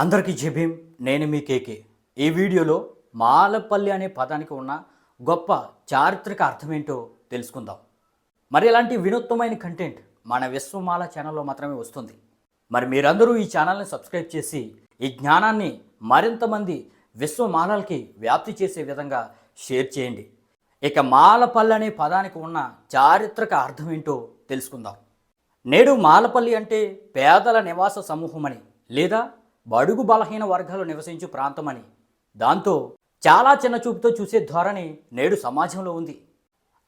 అందరికీ జబీం నేను మీ కేకే. ఈ వీడియోలో మాలపల్లి అనే పదానికి ఉన్న గొప్ప చారిత్రక అర్థమేంటో తెలుసుకుందాం. మరి ఇలాంటి వినూత్నమైన కంటెంట్ మన విశ్వమాల ఛానల్లో మాత్రమే వస్తుంది? మరి మీరందరూ ఈ ఛానల్ని సబ్స్క్రైబ్ చేసి ఈ జ్ఞానాన్ని మరింత మంది విశ్వమాలలకి వ్యాప్తి చేసే విధంగా షేర్ చేయండి. ఇక మాలపల్లి అనే పదానికి ఉన్న చారిత్రక అర్థం ఏంటో తెలుసుకుందాం. నేడు మాలపల్లి అంటే పేదల నివాస సమూహమని లేదా బడుగు బలహీన వర్గాలు నివసించు ప్రాంతమని. దాంతో చాలా చిన్న చూపుతో చూసే ధోరణి నేడు సమాజంలో ఉంది.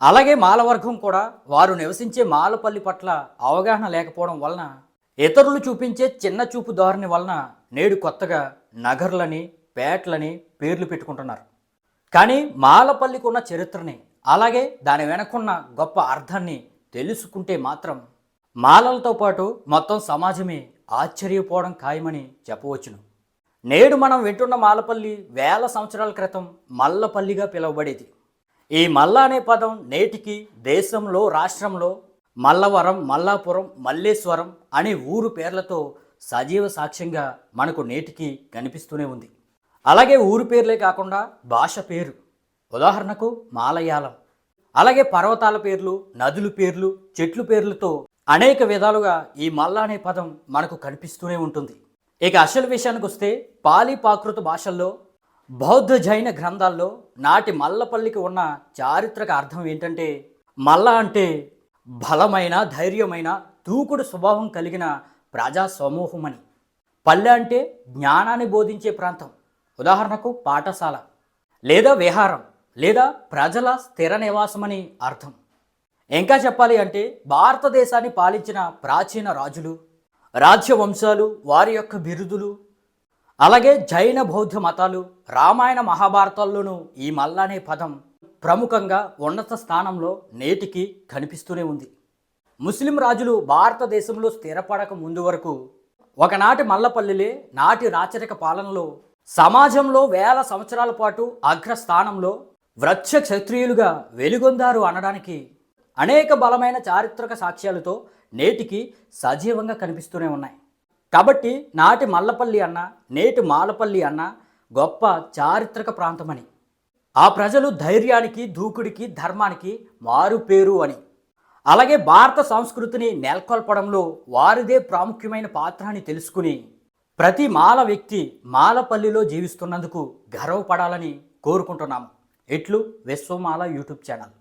అలాగే మాలవర్గం కూడా వారు నివసించే మాలపల్లి పట్ల అవగాహన లేకపోవడం వలన ఇతరులు చూపించే చిన్న చూపు ధోరణి వలన నేడు కొత్తగా నగర్లని పేట్లని పేర్లు పెట్టుకుంటున్నారు. కానీ మాలపల్లికి ఉన్న చరిత్రని అలాగే దాని వెనకున్న గొప్ప అర్థాన్ని తెలుసుకుంటే మాత్రం మాలలతో పాటు మొత్తం సమాజమే ఆశ్చర్యపోవడం ఖాయమని చెప్పవచ్చును. నేడు మనం వింటున్న మాలపల్లి వేల సంవత్సరాల క్రితం మల్లపల్లిగా పిలువబడేది. ఈ మల్ల అనే పదం నేటికి దేశంలో రాష్ట్రంలో మల్లవరం మల్లాపురం మల్లేశ్వరం అనే ఊరు పేర్లతో సజీవ సాక్ష్యంగా మనకు నేటికి కనిపిస్తూనే ఉంది. అలాగే ఊరు పేర్లే కాకుండా భాష పేరు. ఉదాహరణకు మాలయాళం. అలాగే పర్వతాల పేర్లు నదుల పేర్లు చెట్లు పేర్లతో అనేక విధాలుగా ఈ మల్ల అనే పదం మనకు కనిపిస్తూనే ఉంటుంది. ఇక అసలు విషయానికి వస్తే పాలి ప్రాకృత భాషల్లో బౌద్ధ జైన గ్రంథాల్లో నాటి మల్లపల్లికి ఉన్న చారిత్రక అర్థం ఏంటంటే మల్ల అంటే బలమైన ధైర్యమైన తూకుడు స్వభావం కలిగిన ప్రజా సమూహమని పల్లె అంటే జ్ఞానాన్ని బోధించే ప్రాంతం. ఉదాహరణకు పాఠశాల. లేదా విహారం. లేదా ప్రజల స్థిర నివాసమని అర్థం. ఇంకా చెప్పాలి అంటే భారతదేశాన్ని పాలించిన ప్రాచీన రాజులు రాజ్యవంశాలు వారి యొక్క బిరుదులు అలాగే జైన బౌద్ధ మతాలు రామాయణ మహాభారతాల్లోనూ ఈ మల్ల అనే పదం ప్రముఖంగా ఉన్నత స్థానంలో నేటికి కనిపిస్తూనే ఉంది. ముస్లిం రాజులు భారతదేశంలో స్థిరపడక ముందు వరకు ఒకనాటి మల్లపల్లిలే నాటి రాచరిక పాలనలో సమాజంలో వేల సంవత్సరాల పాటు అగ్రస్థానంలో వృక్ష క్షత్రియులుగా వెలుగొందారు అనడానికి అనేక బలమైన చారిత్రక సాక్ష్యాలతో నేటికి సజీవంగా కనిపిస్తూనే ఉన్నాయి. కాబట్టి నాటి మల్లపల్లి అన్న నేటి మాలపల్లి అన్న గొప్ప చారిత్రక ప్రాంతమని. ఆ ప్రజలు ధైర్యానికి దూకుడికి ధర్మానికి మారు పేరు అని. అలాగే భారత సంస్కృతిని నెలకొల్పడంలో వారిదే ప్రాముఖ్యమైన పాత్ర అని తెలుసుకుని ప్రతి మాల వ్యక్తి మాలపల్లిలో జీవిస్తున్నందుకు గర్వపడాలని కోరుకుంటున్నాము. ఇట్లు విశ్వమాల యూట్యూబ్ ఛానల్.